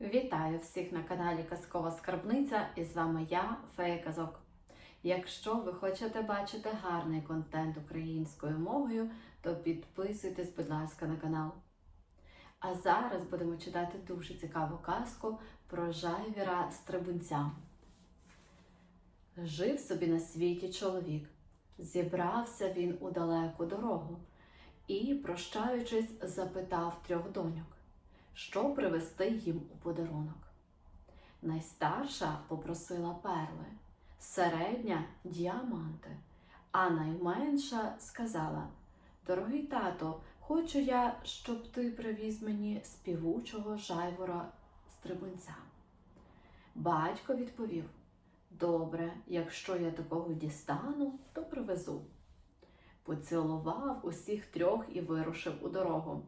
Вітаю всіх на каналі Казкова Скарбниця і з вами я, Фея Казок. Якщо ви хочете бачити гарний контент українською мовою, то підписуйтесь, будь ласка, на канал. А зараз будемо читати дуже цікаву казку про жайвіра Стрибунця. Жив собі на світі чоловік. Зібрався він у далеку дорогу і, прощаючись, запитав трьох доньок що привезти їм у подарунок. Найстарша попросила перли, середня діаманти, а найменша сказала: Дорогий тато, хочу я, щоб ти привіз мені співучого жайвора стрибунця. Батько відповів: Добре, якщо я такого дістану, то привезу. Поцілував усіх трьох і вирушив у дорогу.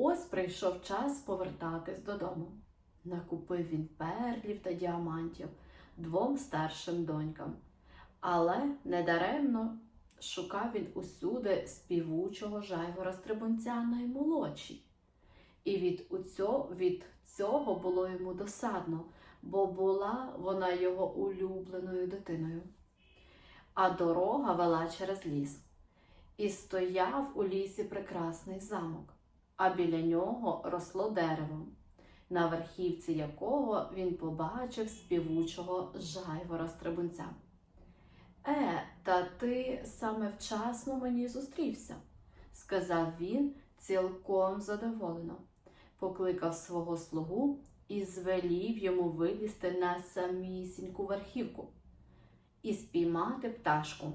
Ось прийшов час повертатись додому. Накупив він перлів та діамантів двом старшим донькам. Але недаремно шукав він усюди співучого жайвора стрибунця наймолодшій. І від, уцьо, від цього було йому досадно, бо була вона його улюбленою дитиною. А дорога вела через ліс. І стояв у лісі прекрасний замок а біля нього росло дерево, на верхівці якого він побачив співучого жайвора стрибунця. Е, та ти саме вчасно мені зустрівся, сказав він цілком задоволено, покликав свого слугу і звелів йому вилізти на самісіньку верхівку і спіймати пташку.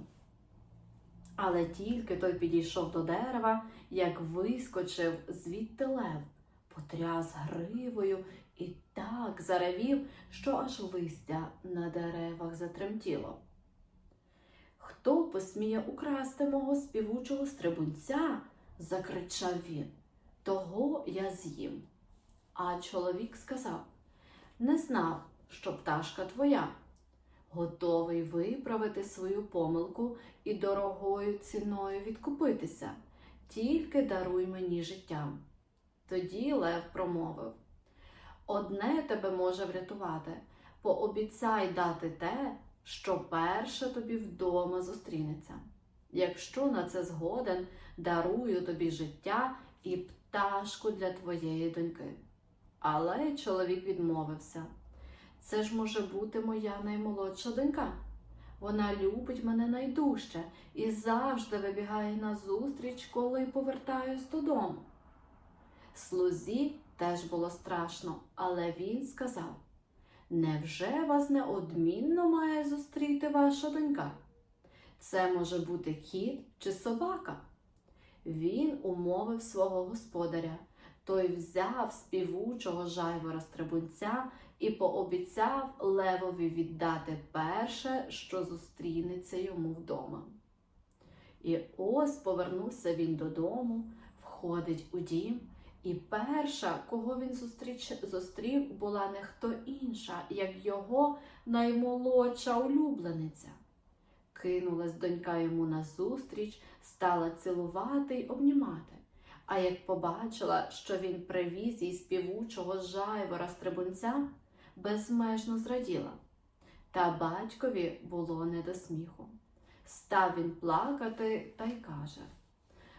Але тільки той підійшов до дерева, як вискочив звідти лев, потряс гривою і так заревів, що аж листя на деревах затремтіло. Хто посміє украсти мого співучого стрибунця? закричав він. Того я з'їм. А чоловік сказав не знав, що пташка твоя готовий виправити свою помилку і дорогою ціною відкупитися, тільки даруй мені життя. Тоді Лев промовив Одне тебе може врятувати, пообіцяй дати те, що перше тобі вдома зустрінеться. Якщо на це згоден, дарую тобі життя і пташку для твоєї доньки. Але чоловік відмовився. Це ж може бути моя наймолодша донька. Вона любить мене найдужче і завжди вибігає на зустріч, коли повертаюсь додому. Слузі теж було страшно, але він сказав Невже вас неодмінно має зустріти ваша донька? Це може бути кіт чи собака. Він умовив свого господаря. Той взяв співучого жайвора стрибунця і пообіцяв левові віддати перше, що зустрінеться йому вдома. І ось повернувся він додому, входить у дім, і перша, кого він зустріч, зустрів, була не хто інша, як його наймолодша улюблениця. Кинулась донька йому назустріч, стала цілувати й обнімати. А як побачила, що він привіз їй співучого жайвора стрибунця, безмежно зраділа. Та батькові було не до сміху. Став він плакати та й каже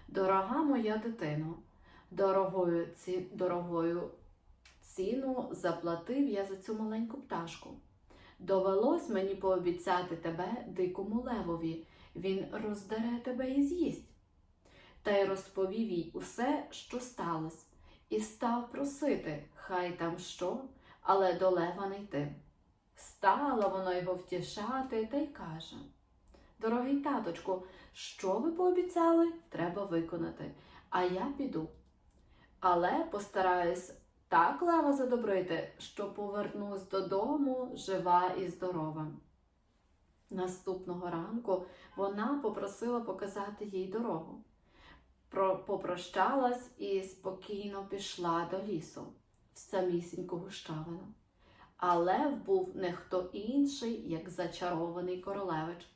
Дорога моя дитино, дорогою, ці, дорогою ціну заплатив я за цю маленьку пташку. Довелось мені пообіцяти тебе дикому левові, він роздере тебе і з'їсть. Та й розповів їй усе, що сталося, і став просити, хай там що, але до лева не йти. Стала вона його втішати та й каже Дорогий таточку, що ви пообіцяли, треба виконати, а я піду. Але постараюсь так лева задобрити, що повернусь додому жива і здорова. Наступного ранку вона попросила показати їй дорогу. Попрощалась і спокійно пішла до лісу в самісіньку гущавину. А Лев був не хто інший, як зачарований королевич.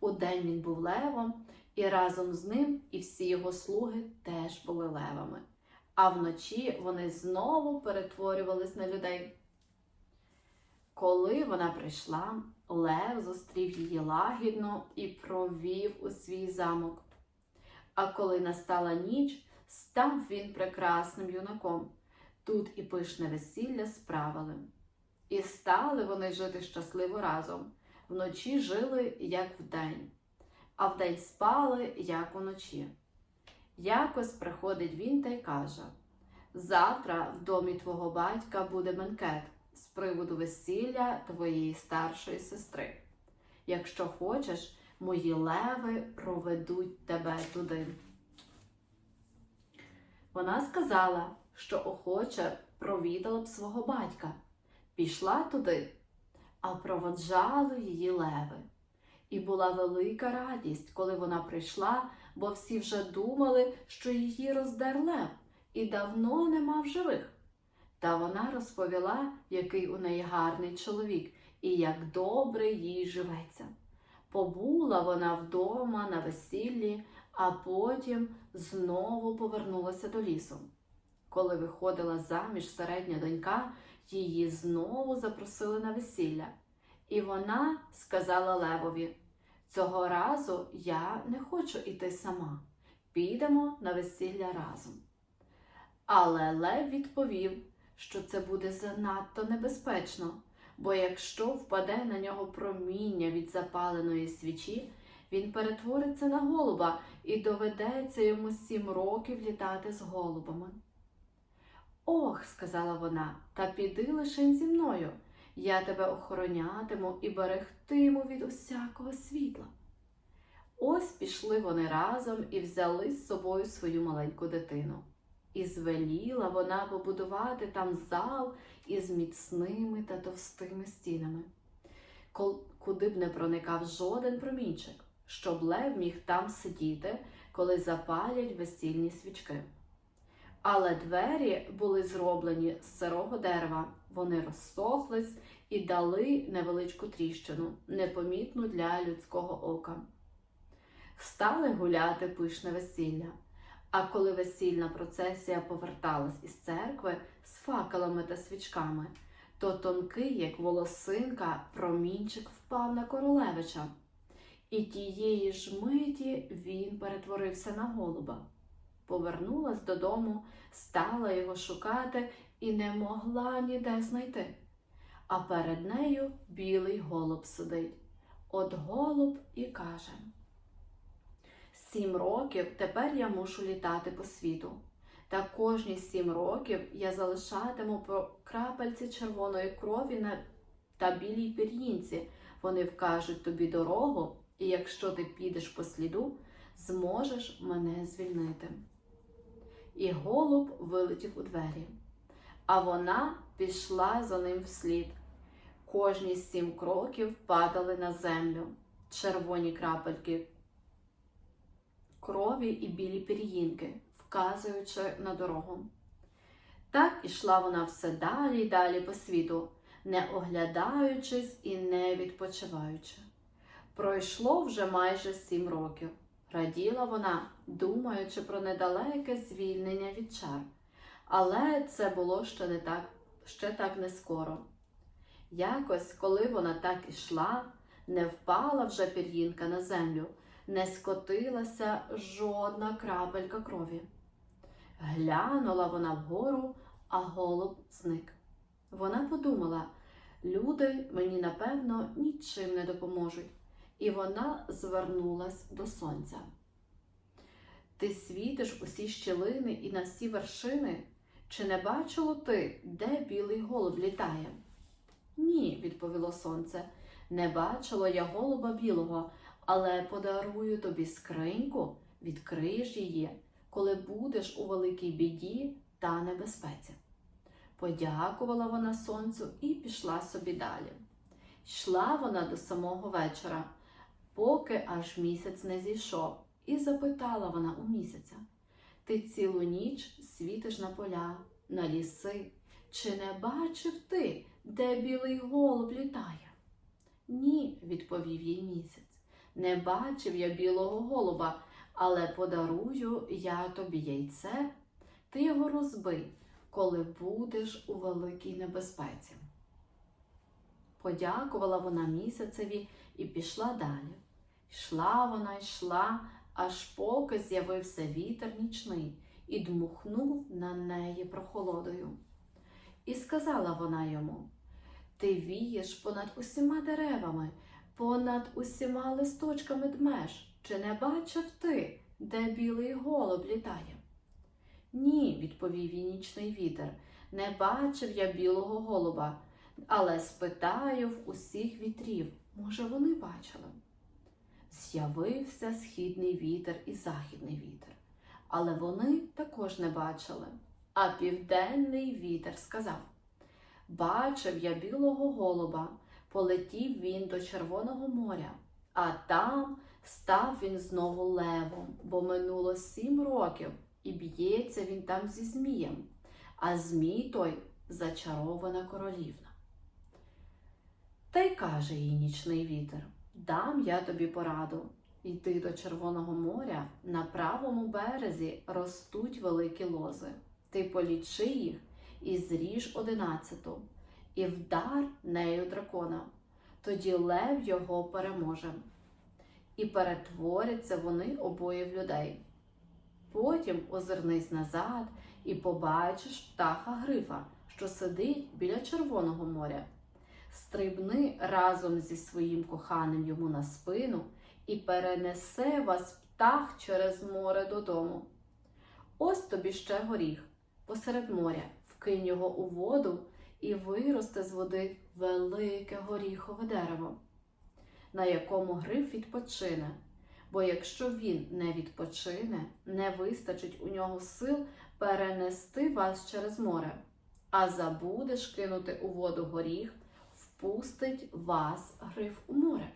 Удень він був левом, і разом з ним і всі його слуги теж були левами. а вночі вони знову перетворювались на людей. Коли вона прийшла, Лев зустрів її лагідно і провів у свій замок. А коли настала ніч, став він прекрасним юнаком. Тут і пишне весілля справили. І стали вони жити щасливо разом. Вночі жили, як вдень, а вдень спали, як уночі. Якось приходить він та й каже: Завтра в домі твого батька буде бенкет з приводу весілля твоєї старшої сестри. Якщо хочеш, мої леви проведуть тебе туди. Вона сказала, що охоче провідала б свого батька, пішла туди, а проводжали її леви. І була велика радість, коли вона прийшла, бо всі вже думали, що її роздер лев, і давно нема в живих. Та вона розповіла, який у неї гарний чоловік і як добре їй живеться. Побула вона вдома на весіллі, а потім знову повернулася до лісу. Коли виходила заміж середня донька, її знову запросили на весілля. І вона сказала Левові: Цього разу я не хочу іти сама. Підемо на весілля разом. Але Лев відповів, що це буде занадто небезпечно, бо якщо впаде на нього проміння від запаленої свічі, він перетвориться на голуба і доведеться йому сім років літати з голубами. Ох, сказала вона, та піди лише зі мною. Я тебе охоронятиму і берегтиму від усякого світла. Ось пішли вони разом і взяли з собою свою маленьку дитину. І звеліла вона побудувати там зал із міцними та товстими стінами, куди б не проникав жоден промінчик, щоб лев міг там сидіти, коли запалять весільні свічки. Але двері були зроблені з сирого дерева, вони розсохлись і дали невеличку тріщину, непомітну для людського ока. Стали гуляти пишне весілля. А коли весільна процесія поверталась із церкви з факелами та свічками, то тонкий, як волосинка, промінчик впав на королевича, і тієї ж миті він перетворився на голуба. Повернулась додому, стала його шукати і не могла ніде знайти. А перед нею білий голуб сидить. От голуб і каже: Сім років тепер я мушу літати по світу. Та кожні сім років я залишатиму по крапельці червоної крові на та білій пір'їнці. Вони вкажуть тобі дорогу, і якщо ти підеш по сліду, зможеш мене звільнити. І голуб вилетів у двері, а вона пішла за ним вслід. Кожні сім кроків падали на землю червоні крапельки крові і білі пір'їнки, вказуючи на дорогу. Так ішла вона все далі й далі по світу, не оглядаючись і не відпочиваючи. Пройшло вже майже сім років. Раділа вона, думаючи про недалеке звільнення від чар. Але це було ще не так, ще так не скоро. Якось, коли вона так ішла, не впала вже пір'їнка на землю, не скотилася жодна крапелька крові. Глянула вона вгору, а голуб зник. Вона подумала, люди мені напевно нічим не допоможуть, і вона звернулась до сонця. Ти світиш усі щілини і на всі вершини. Чи не бачило ти, де білий голуб літає? Ні, відповіло сонце, не бачила я голуба білого, але подарую тобі скриньку, відкриєш її, коли будеш у великій біді та небезпеці. Подякувала вона сонцю і пішла собі далі. Йшла вона до самого вечора, поки аж місяць не зійшов, і запитала вона у місяця Ти цілу ніч світиш на поля, на ліси. Чи не бачив ти, де білий голуб літає? Ні, відповів їй місяць. Не бачив я білого голуба, але подарую я тобі яйце, ти його розбий, коли будеш у великій небезпеці. Подякувала вона місяцеві і пішла далі. Йшла вона, йшла, аж поки з'явився вітер нічний і дмухнув на неї прохолодою. І сказала вона йому: Ти вієш понад усіма деревами, понад усіма листочками дмеш. Чи не бачив ти, де білий голуб літає? Ні, відповів їй нічний вітер, не бачив я білого голуба, але спитаю в усіх вітрів, може, вони бачили. З'явився східний вітер і західний вітер, але вони також не бачили. А південний вітер сказав: Бачив я білого голуба, полетів він до Червоного моря, а там став він знову левом, бо минуло сім років, і б'ється він там зі Змієм, а Змій той зачарована королівна. Та й каже їй нічний вітер: Дам я тобі пораду. Йди до Червоного моря, на правому березі ростуть великі лози. Ти полічи їх і зріж одинадцяту, і вдар нею дракона. Тоді лев його переможе. І перетворяться вони обоє в людей. Потім озирнись назад і побачиш птаха грифа, що сидить біля Червоного моря. Стрибни разом зі своїм коханим йому на спину і перенесе вас птах через море додому. Ось тобі ще горіх посеред моря, вкинь його у воду і виросте з води велике горіхове дерево, на якому гриф відпочине. Бо якщо він не відпочине, не вистачить у нього сил перенести вас через море, а забудеш кинути у воду горіх, впустить вас гриф у море.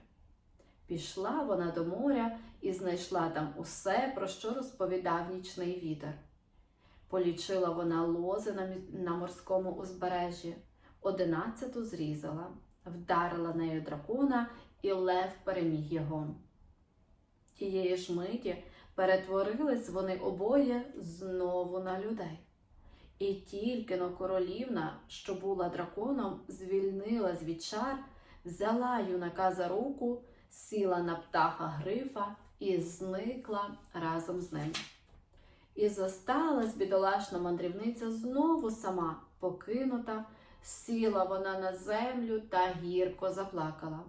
Пішла вона до моря і знайшла там усе, про що розповідав нічний вітер. Полічила вона лози на, морському узбережжі, одинадцяту зрізала, вдарила нею дракона, і лев переміг його. Тієї ж миті перетворились вони обоє знову на людей. І тільки но королівна, що була драконом, звільнилась від чар, взяла юнака за руку, сіла на птаха грифа і зникла разом з ним. І зосталась бідолашна мандрівниця знову сама, покинута, сіла вона на землю та гірко заплакала.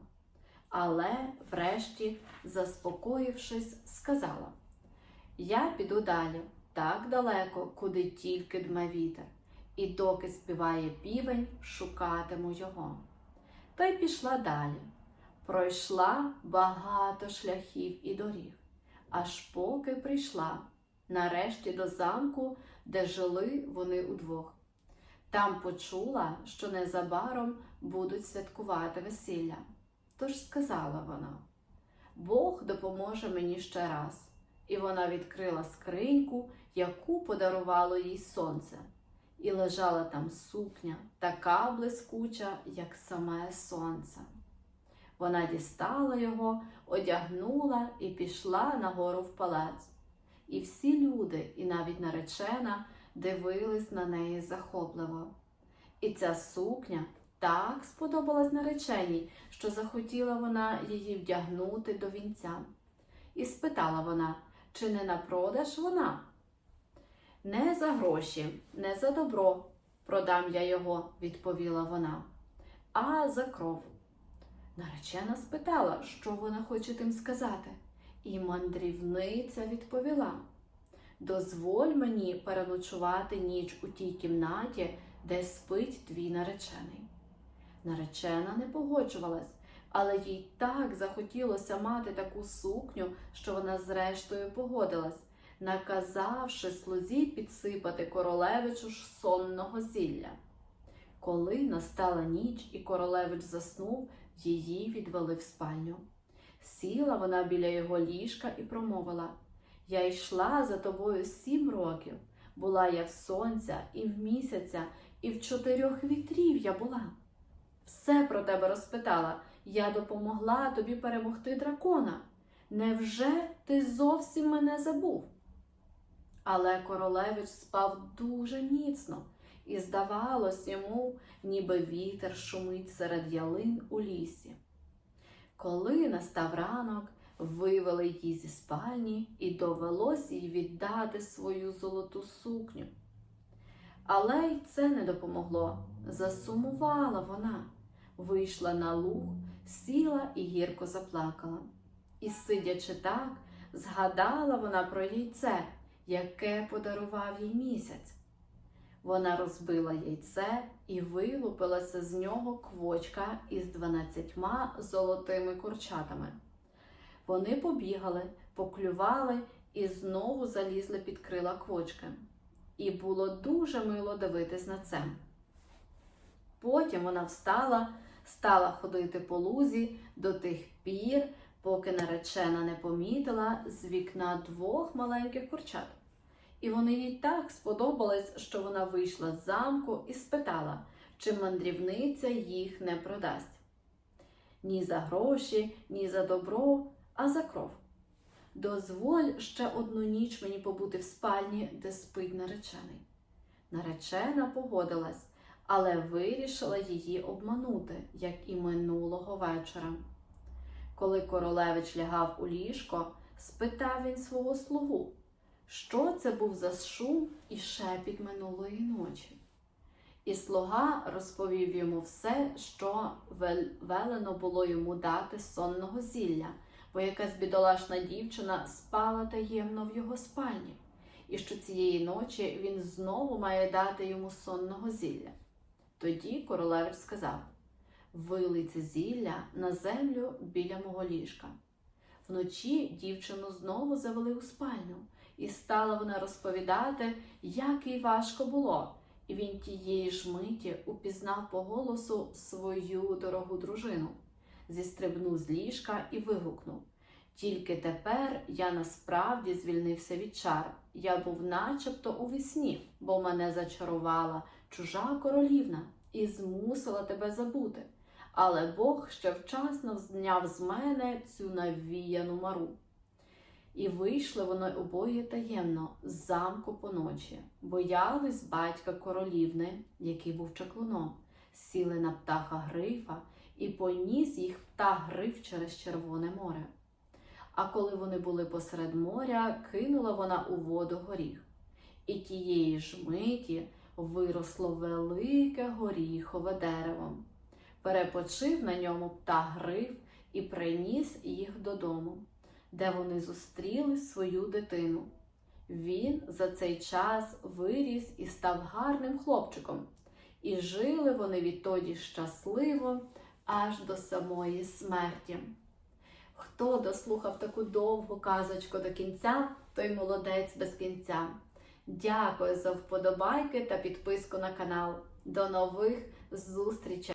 Але, врешті, заспокоївшись, сказала: Я піду далі, так далеко, куди тільки дме вітер, і доки співає півень, шукатиму його. Та й пішла далі. Пройшла багато шляхів і доріг, аж поки прийшла нарешті до замку, де жили вони удвох. Там почула, що незабаром будуть святкувати весілля. Тож сказала вона: Бог допоможе мені ще раз. І вона відкрила скриньку, яку подарувало їй сонце, і лежала там сукня, така блискуча, як саме сонце. Вона дістала його, одягнула і пішла нагору в палац. І всі люди, і навіть наречена, дивились на неї захопливо. І ця сукня так сподобалась нареченій, що захотіла вона її вдягнути до вінця. І спитала вона, чи не на продаж вона? Не за гроші, не за добро продам я його, відповіла вона, а за кров. Наречена спитала, що вона хоче тим сказати, і мандрівниця відповіла: Дозволь мені переночувати ніч у тій кімнаті, де спить твій наречений. Наречена не погоджувалась, але їй так захотілося мати таку сукню, що вона зрештою погодилась, наказавши слузі підсипати королевичу ж сонного зілля. Коли настала ніч і королевич заснув, її відвели в спальню. Сіла вона біля його ліжка і промовила Я йшла за тобою сім років. Була я в сонця, і в місяця, і в чотирьох вітрів я була. Все про тебе розпитала. Я допомогла тобі перемогти дракона. Невже ти зовсім мене забув? Але королевич спав дуже міцно, і здавалось йому, ніби вітер шумить серед ялин у лісі. Коли настав ранок, вивели її зі спальні і довелось їй віддати свою золоту сукню. Але й це не допомогло. Засумувала вона, вийшла на луг, сіла і гірко заплакала. І, сидячи так, згадала вона про яйце, яке подарував їй місяць. Вона розбила яйце і вилупилася з нього квочка із дванадцятьма золотими курчатами. Вони побігали, поклювали і знову залізли під крила квочки. І було дуже мило дивитись на це. Потім вона встала, стала ходити по лузі до тих пір, поки наречена не помітила з вікна двох маленьких курчат. І вони їй так сподобались, що вона вийшла з замку і спитала, чи мандрівниця їх не продасть. Ні за гроші, ні за добро, а за кров. Дозволь ще одну ніч мені побути в спальні, де спить наречений. Наречена погодилась, але вирішила її обманути, як і минулого вечора. Коли королевич лягав у ліжко, спитав він свого слугу, що це був за шум і шепіт минулої ночі. І слуга розповів йому все, що велено було йому дати сонного зілля, бо якась бідолашна дівчина спала таємно в його спальні, і що цієї ночі він знову має дати йому сонного зілля. Тоді королевич сказав: Вилий це зілля на землю біля мого ліжка. Вночі дівчину знову завели у спальню, і стала вона розповідати, як їй важко було. І він тієї ж миті упізнав по голосу свою дорогу дружину, зістрибнув з ліжка і вигукнув: Тільки тепер я насправді звільнився від чар. Я був начебто у вісні, бо мене зачарувала чужа королівна і змусила тебе забути. Але Бог ще вчасно зняв з мене цю навіяну мару. І вийшли вони обоє таємно з замку поночі, боялись батька королівни, який був чаклуном, сіли на птаха грифа і поніс їх птах гриф через Червоне море. А коли вони були посеред моря, кинула вона у воду горіх. І тієї ж миті виросло велике горіхове дерево. Перепочив на ньому птах гриф і приніс їх додому де вони зустріли свою дитину. Він за цей час виріс і став гарним хлопчиком, і жили вони відтоді щасливо аж до самої смерті. Хто дослухав таку довгу казочку до кінця, той молодець без кінця. Дякую за вподобайки та підписку на канал. До нових зустрічей!